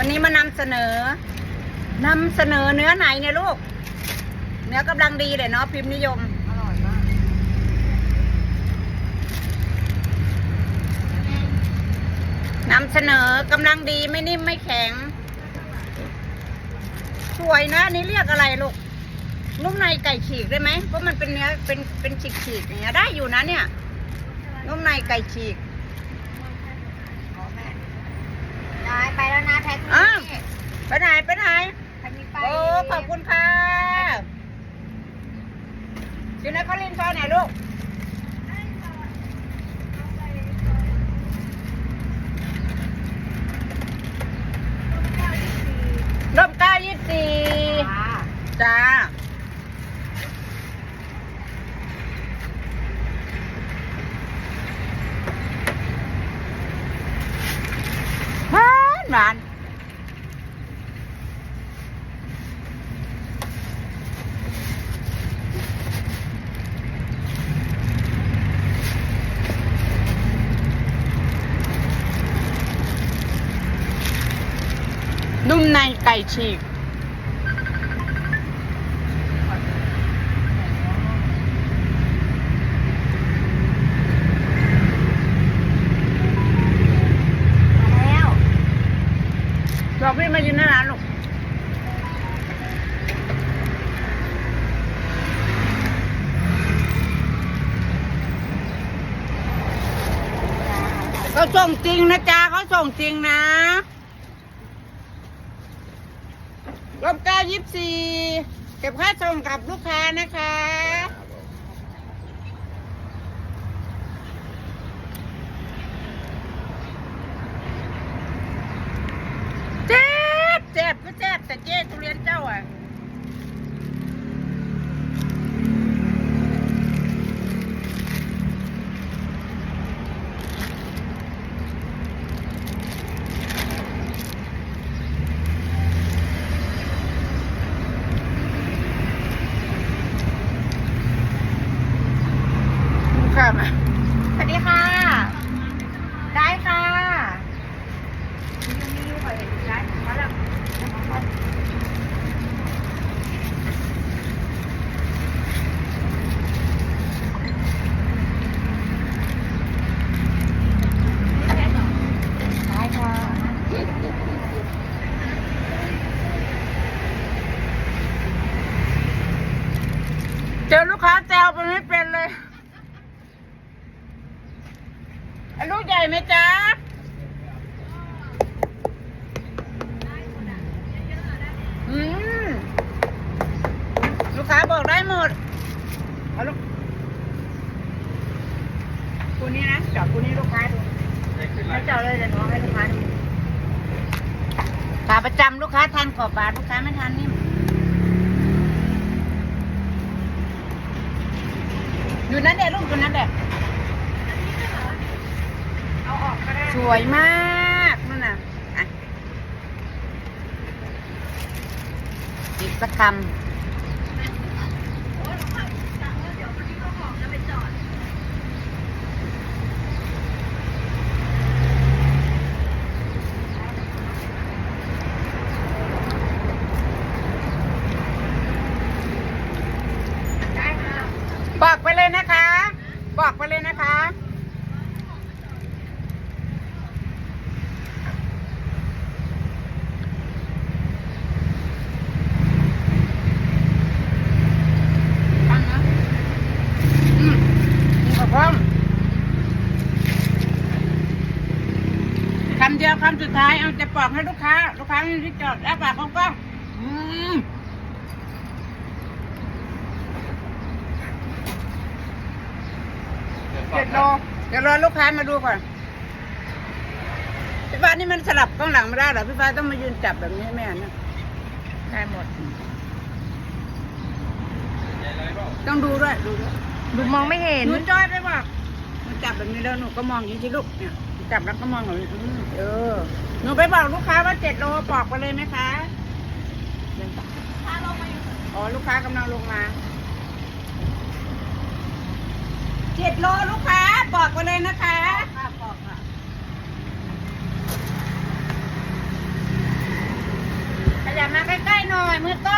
วันนี้มานำเสนอนำเสนอเนื้อไหนเนี่ยลูก เนื้อกำลังดีเลยเนาะพิมพ์นิยม อร่อยมาก นำเสนอกำลังดีไม่นิ่มไม่แข็ง สวยนะอันนี้เรียกอะไรลูกนุ่มในไก่ฉีกได้ไหมเพราะมันเป็นเนื้อเป็นเป็นฉีกฉีกอย่างเงี้ยได้อยู่นะเนี่ยนุ่มในไก่ฉีกได้ไป แล้วนะแพ็ค อ้าว นี้ ไปไหนไปไหน แพ็คนี้ไป โอ้ขอบคุณค่ะชินะเขาลินซอยไหนลูกร่มเก้ายี่สิบสี่ ค่ะ จ้าหวานหวานนุ่มใน ไก่ฉีก มาแล้ว บอกพี่มายืนหน้าร้านลูก เขาส่งจริงนะจ๊ะเขาส่งจริงนะ รบเก้ายี่สี่เก็บค่าส่งกับลูกค้านะคะ เจ็บเจ็บก็เจ็บแต่เจ๊ทุเรียนเจ้าอะ ค่ะมาสวัสดีค่ะ ได้ค่ะมีอยู่ขอเห็นร้านมาแล้ว ได้ค่ะ เจอลูกค้าแซวไปไม่เป็นเลยอะ ลูกใหญ่ไหมจ๊ะอืมลูกค้าบอกได้หมดเอาลูกคูนี้นะจับคูนี้ลูกค้าดูให้เจ้าเลยเดี๋ยวน้องให้ลูกค้าดูขาประจำลูกค้าทานขอบบาทลูกค้าไม่ทานนิ่มอยู่นั่นแหละลูกอยู่นั่นแหละ เอาออกก็ได้ ส วยมากนั่นน่ะอะอีกสักคำ ได้ค่ะ บอกไปเลยนะคะ บอกไปเลยนะคะ ฟังนะอืมขอบคุณ คำเดียวคำสุดท้ายเอาจะปอกให้ลูกค้า ลูกค้าไม่มีที่จอดแล้วปากเขาก็อืมเจ็ดโลเดี๋ยวรอลูกค้ามาดูก่อนพี่ฟ้านี่มันสลับข้างหลังไม่ได้เหรอพี่ฟ้าต้องมายืนจับแบบนี้แม่นะได้หมด ต้องดูด้วยดูด้วยดูมองไม่เห็นหนูจอยไปบอกหนูจับแบบนี้แล้วหนูก็มองอย่างนี้สิลูกเนี่ย จับแล้วก็มองหนูอเออ หนูไปบอกลูกค้าว่าเจ็ดโลปอกไปเลยไหมคะอ๋อลูกค้ากำลังลงมาเจ็ดโลลูกค้าบอกไปเลยนะคะค่ปอกค่ะขยับมาใกล้ๆหน่อยมือกล้อ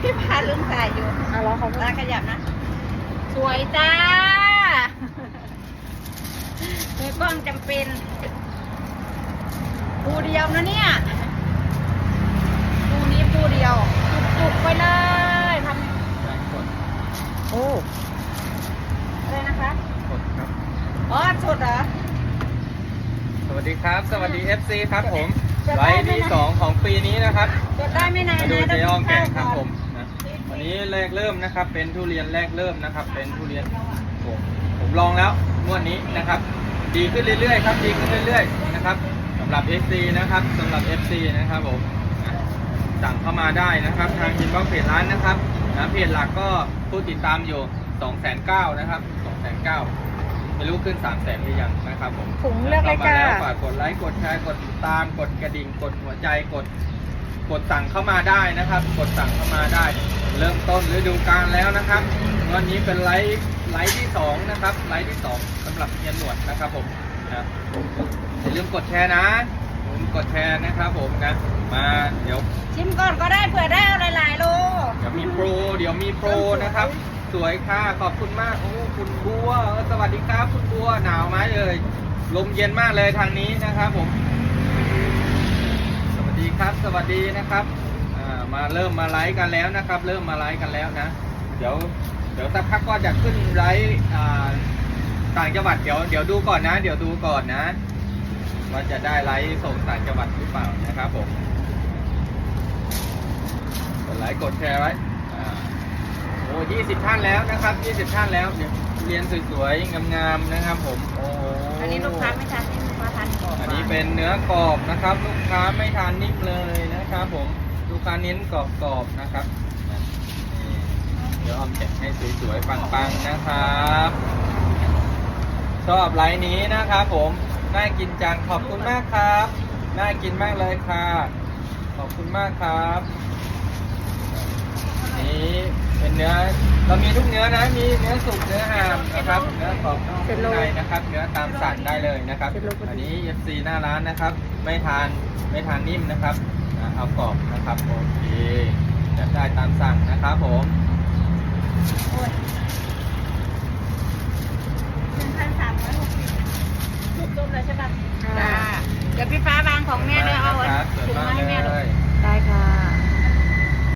พี่พาลืมถ่ายอยู่เอาล้อเขาลาขยับนะ สวยจ้ามือกล้องจำเป็นปูเดียวนะเนี่ยปูนี้ปูเดียวจุกๆไปเลยทแรงกดำโอ้อะไรนะคะ กดครับ อ๋อสุดเหรอส วัสดีครับ สวัสดี FC ครับผมจะได้ไลฟ์ไหมที่นะสองของปีนี้นะครับจดได้ไม่นานมานะดูเจอองแกงครับต้องผกิมนข้าวก่อนนะวันนี้แรกเริ่มนะครับ เป็นทุเรียนแรกเริ่มนะครับ เป็นทุเรียนผมผมลองแล้วงวดนี้นะครับ ดีขึ้นเรื่อยๆครับดีขึ้นเรื่อยๆนะครับสำหรับ FC นะครับสำหรับ FC นะครับผมนะสั่งเข้ามาได้นะครับ ทางอินบ็อกซ์เพจร้านนะครับนะเพจหลักก็ผู้ติดตามอยู่2 9 0 0 0นะครับ2 9 0 0 0 ไม่รู้ขึ้น3 0 0 0 0 0หรือยังนะครับผมถุงเลือกเลยข้าจ้ามาแล้วฝากกดไลค์กดแชร์กดติดตามกดกระดิ่งกดหัวใจกด กดสั่งเข้ามาได้นะครับ กดสั่งเข้ามาได้ เริ่มต้นฤดูกาลแล้วนะครับวันนี้เป็นไลฟ์ไลฟ์ที่สองนะครับไลฟ์ที่สองสำหรับเฮียนหนวดนะครับผมนะอย่าลืมกดแชร์นะอย่าลืมกดแชร์นะครับผมนะมาเดี๋ยวชิมก่อนก็ได้เผื่อได้เอาหลายๆโลเดี๋ยวมีโปรเดี๋ยวมีโปรนะครับ สวยค่ะ ขอบคุณมาก โอ้ คุณบัว สวัสดีครับ คุณบัว หนาวไหมเอ่ย ลมเย็นมากเลยทางนี้นะครับผม สวัสดีครับ สวัสดีนะครับ มาเริ่มมาไลฟ์กันแล้วนะครับ เริ่มมาไลฟ์กันแล้วนะ เดี๋ยว เดี๋ยวสักพักก็จะขึ้นไลฟ์ต่างจังหวัด เดี๋ยว เดี๋ยวดูก่อนนะ เดี๋ยวดูก่อนนะ ว่าจะได้ไลฟ์ส่งต่างจังหวัดหรือเปล่านะครับผม กดไลค์ กดแชร์ไว้ อ่าโอ้ยี่สิบท่านแล้วนะครับยี่สิบท่านแล้วเนี่ยเรียนสวยๆงามๆนะครับผมโอ้โหอันนี้ลูกค้าไม่ทานนี่ลูกค้าทานก่อนอันนี้เป็นเนื้อกรอบนะครับ ลูกค้าไม่ทานนิ่มเลยนะครับ ผมลูกค้าเน้นกรอบๆนะครับนี่เดี๋ยวออมแกะให้สวยๆปังๆนะครับ ชอบไลน์นี้นะครับ ผมน่ากินจังขอบคุณมากครับน่ากินมากเลยค่ะ ขอบคุณมากครับ นี่เป็นเนื้อเรามีทุกเนื้อนะ มีเนื้อสุกเนื้อหามนะครับ เนื้อกรอบนอกข้างในนะครับ เนื้อตามสั่งได้เลยนะครับ อันนี้ FC หน้าร้านนะครับ ไม่ทานไม่ทานนิ่มนะครับนะเอากรอบนะครับโอเคจะได้ตามสั่งนะครับผมหนึ่งพันสามร้อยหกสิบลูกจมเลยใช่ปะจ้าเดี๋ยวพี่ฟ้าวางของแม่เลยเอาครับสวยถุงมากมาให้แม่เลเลยย